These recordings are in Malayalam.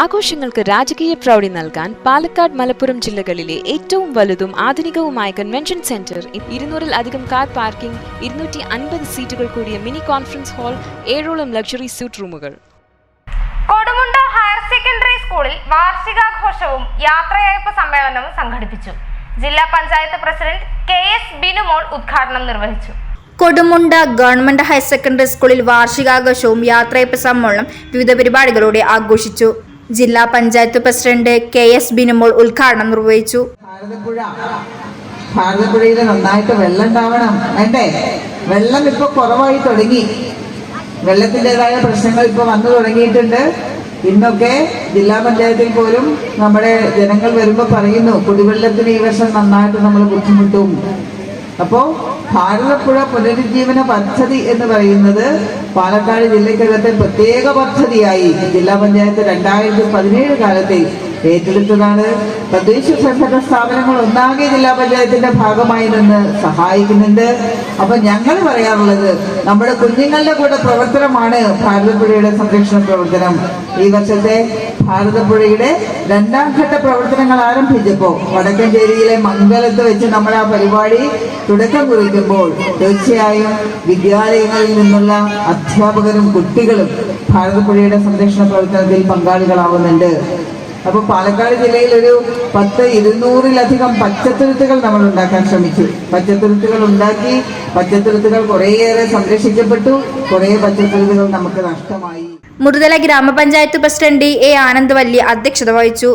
ആഘോഷങ്ങൾക്ക് രാജകീയ പ്രൗഢി നൽകാൻ പാലക്കാട് മലപ്പുറം ജില്ലകളിലെ ഏറ്റവും വലുതും ആധുനികവുമായ കൺവെൻഷൻ സെന്റർ ഇരുന്നൂറിൽ അധികം കാർ പാർക്കിംഗ് ഇരുന്നൂറ്റി അൻപത് സീറ്റുകൾ കൂടിയ മിനി കോൺഫറൻസ് ഹാൾ ഏഴോളം ലക്ഷറി സ്യൂട്ട് റൂമുകൾ കൊടുമുണ്ട ഹയർ സെക്കൻഡറി സ്കൂളിൽ വാർഷികാഘോഷവും യാത്രയയപ്പ് സമ്മേളനവും സംഘടിപ്പിച്ചു. ജില്ലാ panchayat president K S Binumol ഉദ്ഘാടനം നിർവഹിച്ചു. കൊടുമുണ്ട ഗവൺമെന്റ് ഹയർ സെക്കൻഡറി സ്കൂളിൽ വാർഷികാഘോഷവും യാത്രയപ്പ് സമ്മേളനം വിവിധ പരിപാടികളോടെ ആഘോഷിച്ചു. ജില്ലാ panchayat president K S Binumol ഉദ്ഘാടനം നിർവഹിച്ചു. ഭാരതപ്പുഴ. ഭാരതപ്പുഴയിൽ നന്നായിട്ട് വെള്ളം ഉണ്ടാവണം. വേണ്ടേ? വെള്ളം ഇപ്പൊ കുറവായി തുടങ്ങി. വെള്ളത്തിന്റെതായ പ്രശ്നങ്ങൾ ഇപ്പൊ വന്നു തുടങ്ങിയിട്ടുണ്ട്. ഇന്നൊക്കെ ജില്ലാ പഞ്ചായത്തിൽ പോലും നമ്മുടെ ജനങ്ങൾ വരുമ്പോൾ പറയുന്നു കുടിവെള്ളത്തിന് ഈ വർഷം നന്നായിട്ട് നമ്മൾ ബുദ്ധിമുട്ടും. അപ്പോ ഭാരതപ്പുഴ പുനരുജ്ജീവന പദ്ധതി എന്ന് പറയുന്നത് പാലക്കാട് ജില്ലയ്ക്കകത്തെ പ്രത്യേക പദ്ധതിയായി ജില്ലാ പഞ്ചായത്ത് രണ്ടായിരത്തി പതിനേഴ് കാലത്തെ ഏറ്റെടുത്തതാണ്. തദ്ദേശ സ്വയംഭരണ സ്ഥാപനങ്ങൾ ഒന്നാകെ ജില്ലാ പഞ്ചായത്തിന്റെ ഭാഗമായി നിന്ന് സഹായിക്കുന്നുണ്ട്. അപ്പൊ ഞങ്ങൾ പറയാറുള്ളത് നമ്മുടെ കുഞ്ഞുങ്ങളുടെ കൂടെ പ്രവർത്തനമാണ് ഭാരതപ്പുഴയുടെ സംരക്ഷണ പ്രവർത്തനം. ഈ വർഷത്തെ ഭാരതപ്പുഴയുടെ രണ്ടാം ഘട്ട പ്രവർത്തനങ്ങൾ ആരംഭിച്ചപ്പോൾ വടക്കഞ്ചേരിയിലെ മംഗലത്ത് വെച്ച് നമ്മൾ ആ പരിപാടി തുടക്കം കുറിക്കുമ്പോൾ തീർച്ചയായും വിദ്യാലയങ്ങളിൽ നിന്നുള്ള അധ്യാപകരും കുട്ടികളും ഭാരതപ്പുഴയുടെ സംരക്ഷണ പ്രവർത്തനത്തിൽ പങ്കാളികളാവുന്നുണ്ട്. അപ്പൊ പാലക്കാട് ജില്ലയിൽ ഒരു പത്ത് ഇരുന്നൂറിലധികം പച്ചത്തുരുത്തുകൾ നമ്മൾ ഉണ്ടാക്കാൻ ശ്രമിച്ചു. പച്ചത്തുരുത്തുകൾ ഉണ്ടാക്കി പച്ചത്തുരുത്തുകൾ കുറേയേറെ സംരക്ഷിക്കപ്പെട്ടു കുറേ പച്ചത്തുരുത്തുകൾ നമുക്ക് നഷ്ടമായി. മുറുതല ഗ്രാമപഞ്ചായത്ത് പ്രസിഡന്റ് എ ആനന്ദ് വല്ലി അധ്യക്ഷത വഹിച്ചു.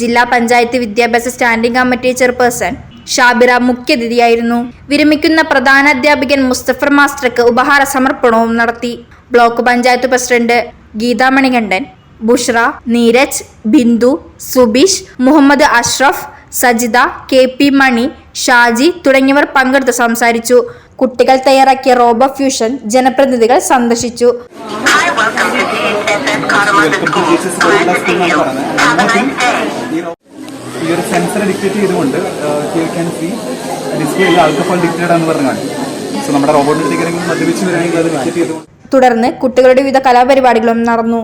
ജില്ലാ പഞ്ചായത്ത് വിദ്യാഭ്യാസ സ്റ്റാൻഡിംഗ് കമ്മിറ്റി ചെയർപേഴ്സൺ ഷാബിറ മുഖ്യാതിഥിയായിരുന്നു വിരമിക്കുന്ന പ്രധാനാധ്യാപകൻ മുസ്തഫർ മാസ്റ്റർക്ക് ഉപഹാര സമർപ്പണവും നടത്തി. Block panchayat president Geetha Manikandan Bushra Neeraj Bindu Subeesh Muhammad Ashraf Sajitha K P Mani Shaji തുടങ്ങിയവർ പങ്കെടുത്ത് സംസാരിച്ചു. കുട്ടികൾ തയ്യാറാക്കിയ റോബോ ഫ്യൂഷൻ ജനപ്രതിനിധികൾ സന്ദർശിച്ചു. ഈ ഒരു സെൻസർ ഡിക്റ്റേറ്റ് ചെയ്തുകൊണ്ട് യു ക്യാൻ സി ഡിസ്പ്ലേയിൽ ആൽക്കഹോൾ ഡിക്റ്റേഡ് എന്ന് പറഞ്ഞാണ്. സോ നമ്മുടെ റോബോട്ടിലേക്ക് മദ്യപിച്ച് വരികയാണെങ്കിൽ അത് ഡിക്റ്റേറ്റ് ചെയ്തുകൊണ്ട്. തുടർന്ന് കുട്ടികളുടെ വിവിധ കലാപരിപാടികളും നടന്നു.